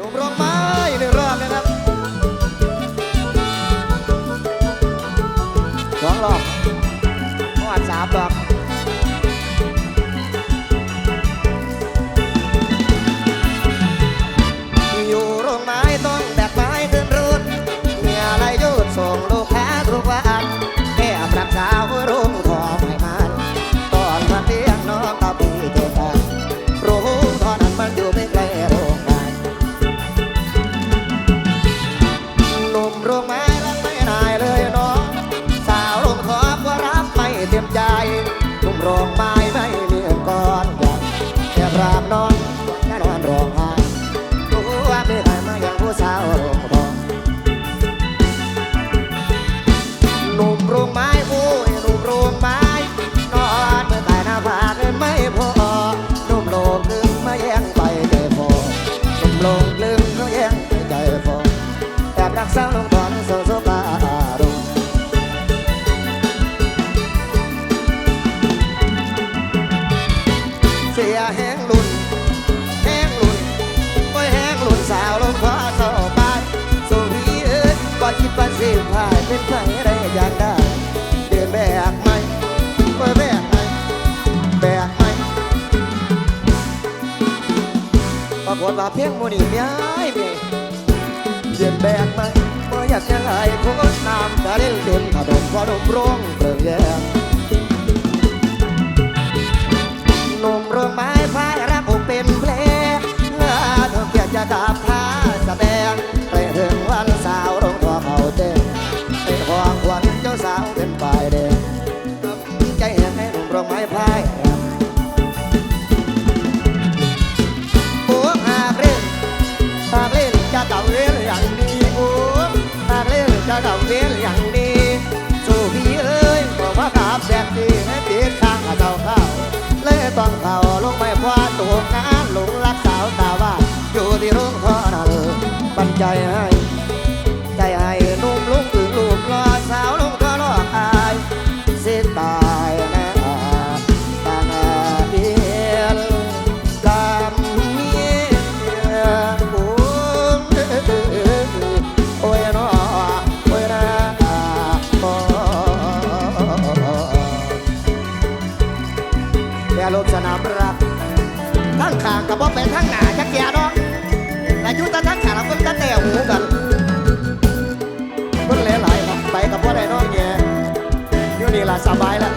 ดู เต็มใจหนุ่มโรง เป็นไผได้อยางได้ เดินแบกไหมโอ้ยแบกไหมแบกไหมปรากฏว่าเพียงโมนี่ย้ายเมยเดินแบกไหมบ่อยากจะไหลโคตรน้ำจะเล่นเต็มถนนพอดมร้องเปลืองแยงหนุ่มโรงไม้พายรักผมเป็นเพลงเมื่อเธอเกียรจะกับท่าแสดงไปถึงวัน เห็นให้หนุ่มโรงไม้พายรักโอ้หากเล่นหากเล่นจะเกับเล่นอย่างดีโอ้หากเล่นจะเกับเล่นอย่างดีสู่พี่เอ้ยบอกว่าขับแบบดีให้ติดข้างกับเจ้าเข้าเลยต้องเข้าลงไม่พอตัวงานหลงรักสาวตาว่าอยู่ที่โรงท่อนั้นปันใจให้ สบายแล้ว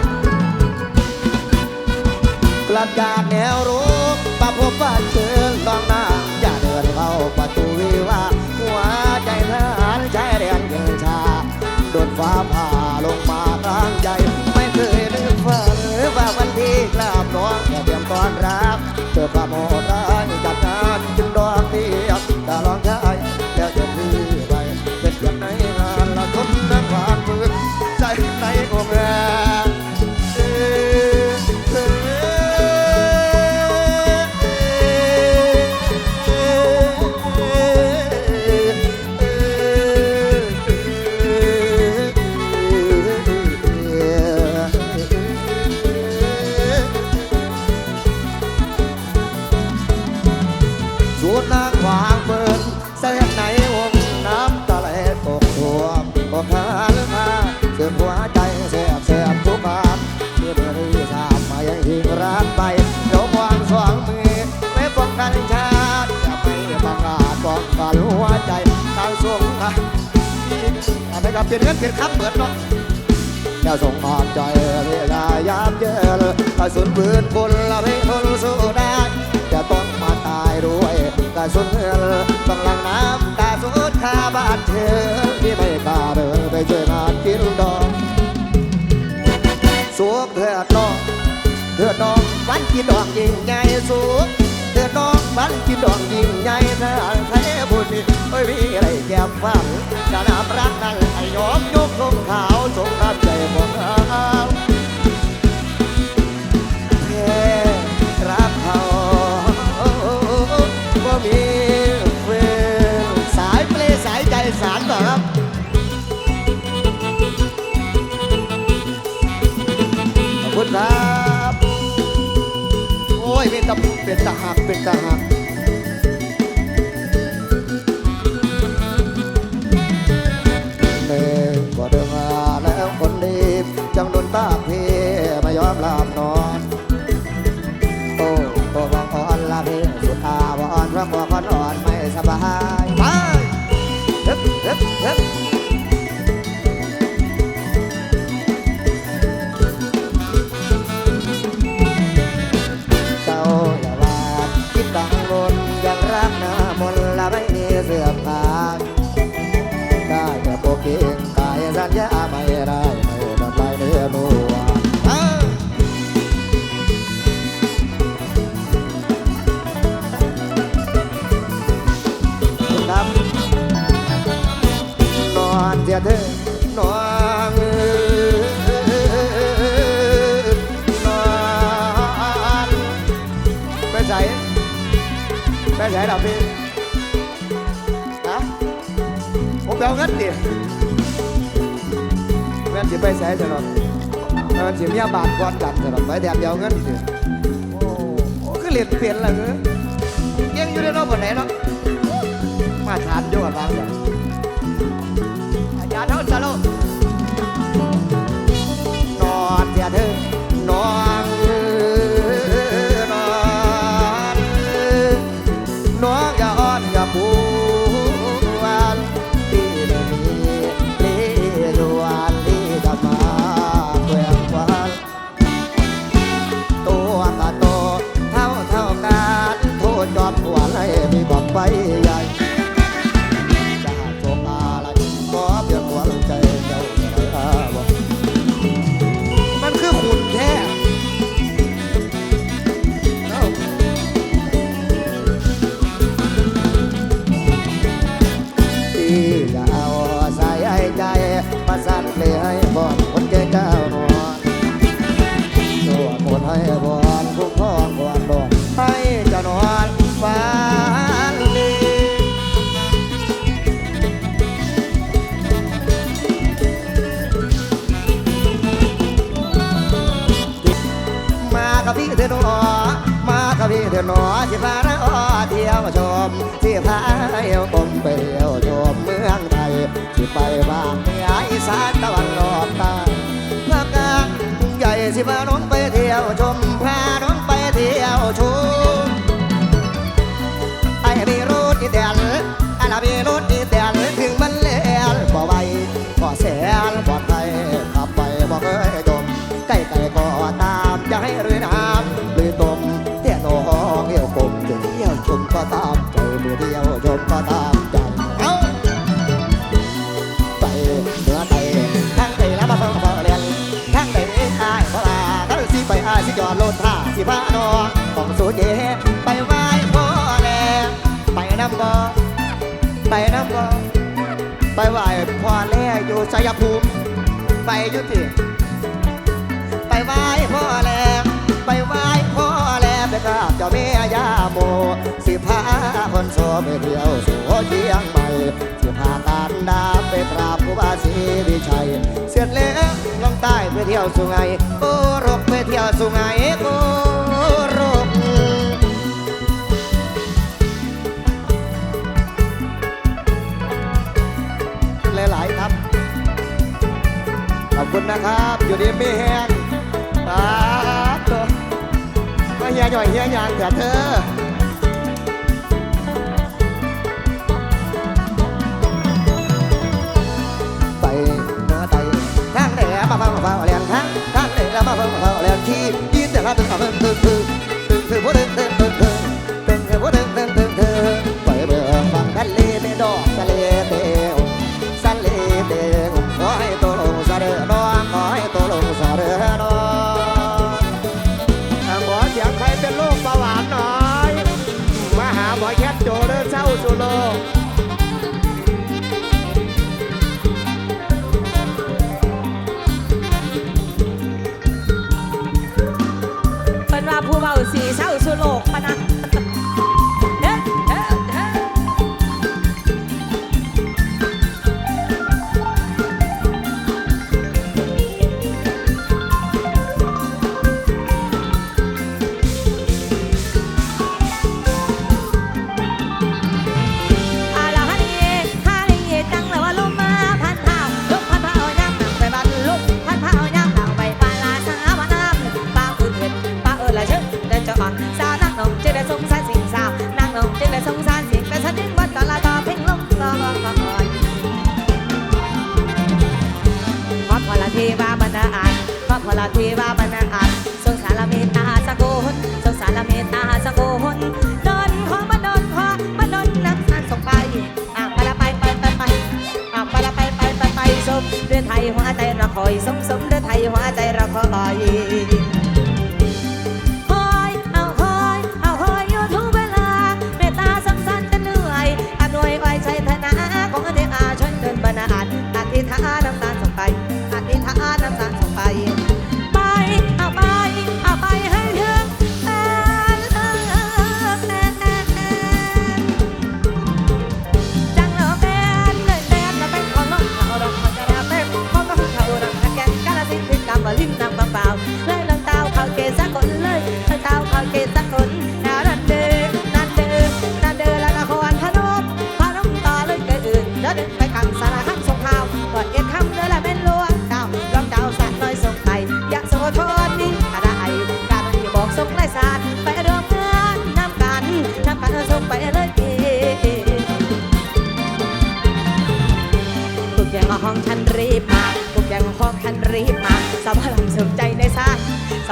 กลับจากแนวรูปปะพบบ้านเชิงต้องหน้าอย่าเดินเข้าประตูวิวาหัวใจทหารชายแดนเกินชาโดนฟ้าผางสวงค่ะอะไรกับเปลี่ยนเงินเปลี่ยนคำเบิดเนาะแค่ส่งมอบใจเวลายามเย็นกระสุนปืนคนละไม่ทนสู้ได้จะต้องมาตายด้วยกระสุนเงินต้องหลังน้ำตาสุดคาบาดเธอที่ไม่กล้าเดินไปช่วยงานกินดองสวกเถิดน้องเถิดน้องวันกินดองยิ่งใหญ่สูง อน้องวันกินดองยิ่งใหญ่ถ้าใครบุญโอ้ยมีอะไรแก้มฟังจะนำรักนั้นให้ยอมยกลงขาวสงรับใจหมดเอาแค่รักเขาบ่มีเวรสายเปลสายใจสารต่อครับขอบคุณครับ อ้ยเป็นตะเป็นตะหักเป็นตะหัก ไปใส่ดับพี่ฮะผมเอาเงินดิแม่นสิไปใส่ตลอดแม่นสิเมียบาทก้อนกันตลอดไปแถมเอาเงินดิโอ้โหคือเรียนเปลี่ยนละเงี้ยยังอยู่ในรอบไหนเนาะมาทานด้วยกันบ้างเนี่ย สิพาน้องของสูเจไปไหว้พ่อแลไปน้ำบ่ไปน้ำบ่ไปไหว้พ่อแลอยู่ชัยภูมิไปยุติไปไหว้พ่อแลไปไหว้พ่อแลไปกราบเจ้าแม่ย่าโมสิพาคนโซไปเที่ยวสู่เชียงใหม่ สิพากาดาไปกราบครูบาศรีวิชัย เสร็จแล้วลงใต้ไปเที่ยวสุไงโกรกไปเที่ยวสุไงโกรกหลายๆครับ ขอบคุณนะครับ อยู่ดีไม่แห้งตาตัวมาเฮียหน่อยเฮียยางเถอะเธอาฟังฟังเรียนข้างข้างเด็กแล้วมาฟังมาฟังเลียนขี้ยินแต่ข้าตึงข้งตึงตึงตึงตึงตึงตึงตึงตึงตึงตึงตึงตึงตึงตึงตึงตึงตึงไปเบื่อฟังทะเลเตึงตึงตึงตอทะเลเตอขอให้ตัวลงตึงตึงตึงขอให้ตัวลงตึงตึงตึงหมอเสียงตึงตึงตึงตึงตึงานหน่อยมาหาหมอแคทโจเดินเศร้าจุโล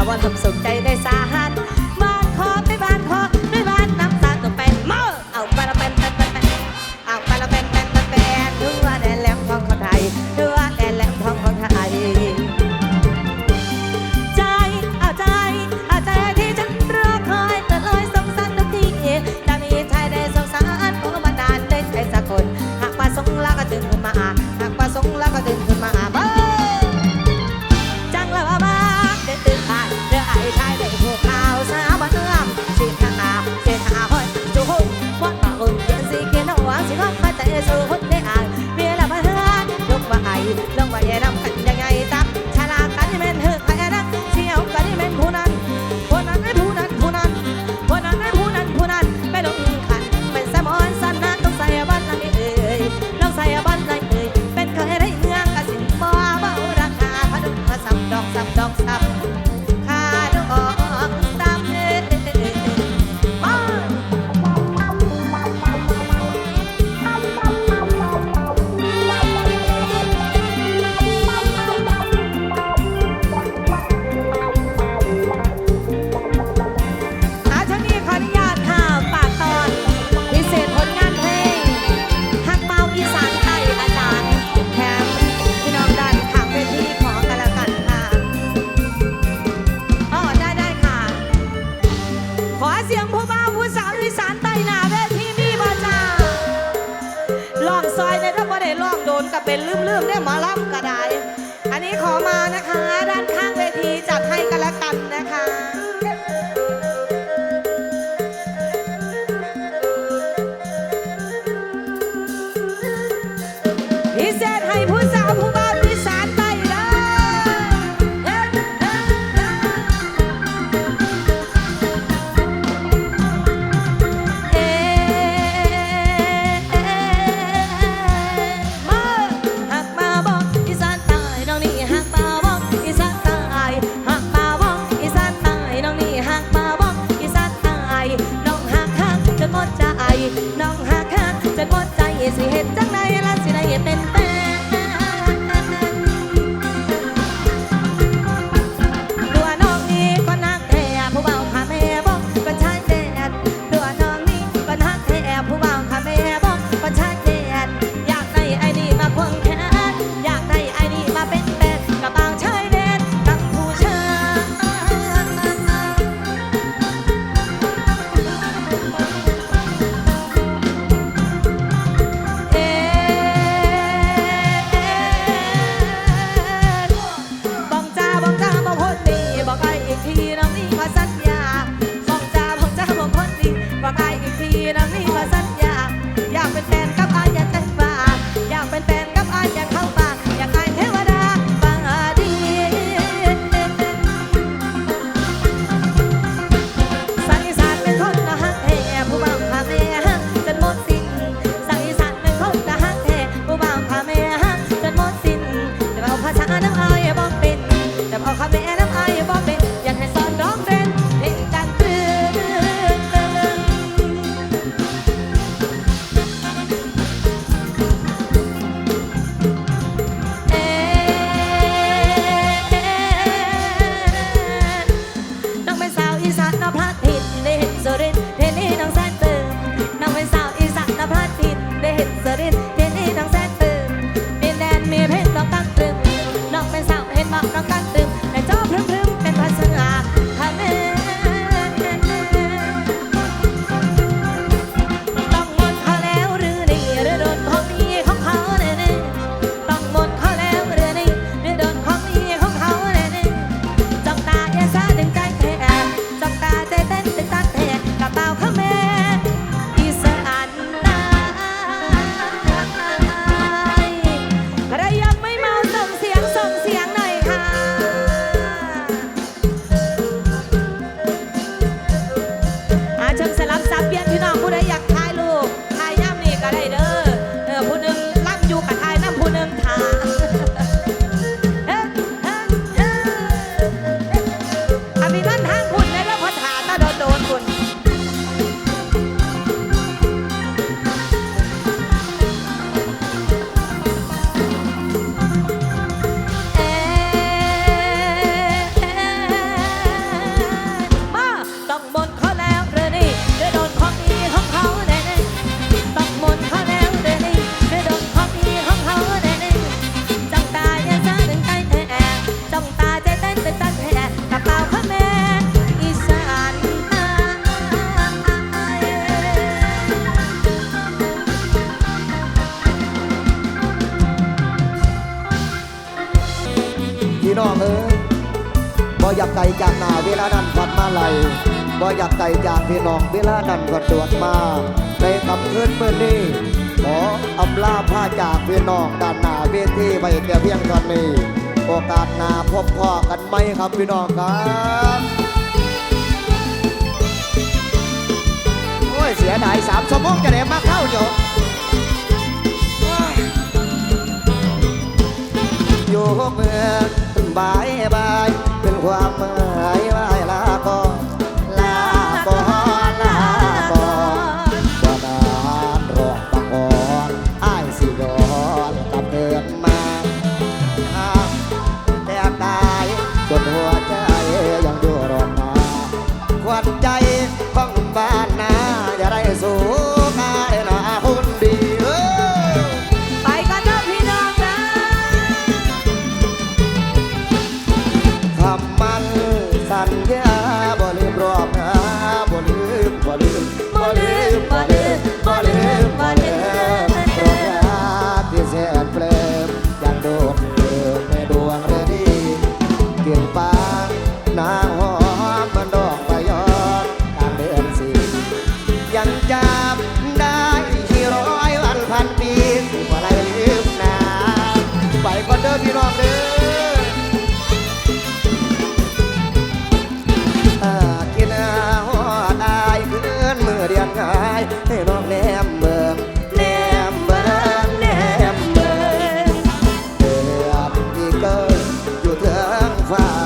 I want them so. ผู้สาวอีสานใต้หนาเวทีมีบ่จ้าลองซอยในถ้าบ่ได้ลองโดนก็เป็นลืมๆเนี่ยหมาลำ 你好้องเอ้ยบ่อยากไกลจากหน้าเวลานั้นวัดมาไหลบ่อยากไกลจากพี่น้องเวลานั้นก็ตรวจมาในคำคืนเมื่อนี้ขออำลาผ้าจากพี่น้องด้านหน้าเวทีไปแต่เพียงตอนนี้ โอกาสหน้าพบพ่อกันไหมครับพี่น้องครับโอ้ยเสียดายสามชั่วโมงจะได้มาเข้าอยู่อยู่เมือง cloud.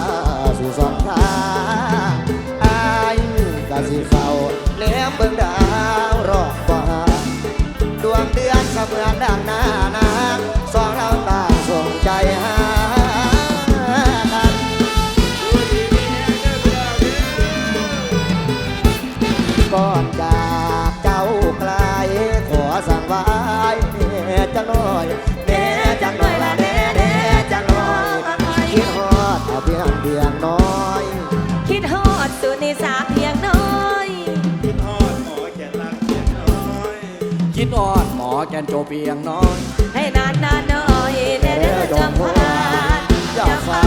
คิดอดหมอแกนโจเพียงน้อย ให้นานนานน่อยเด้อเดอจำพลาดอย่าฟ้า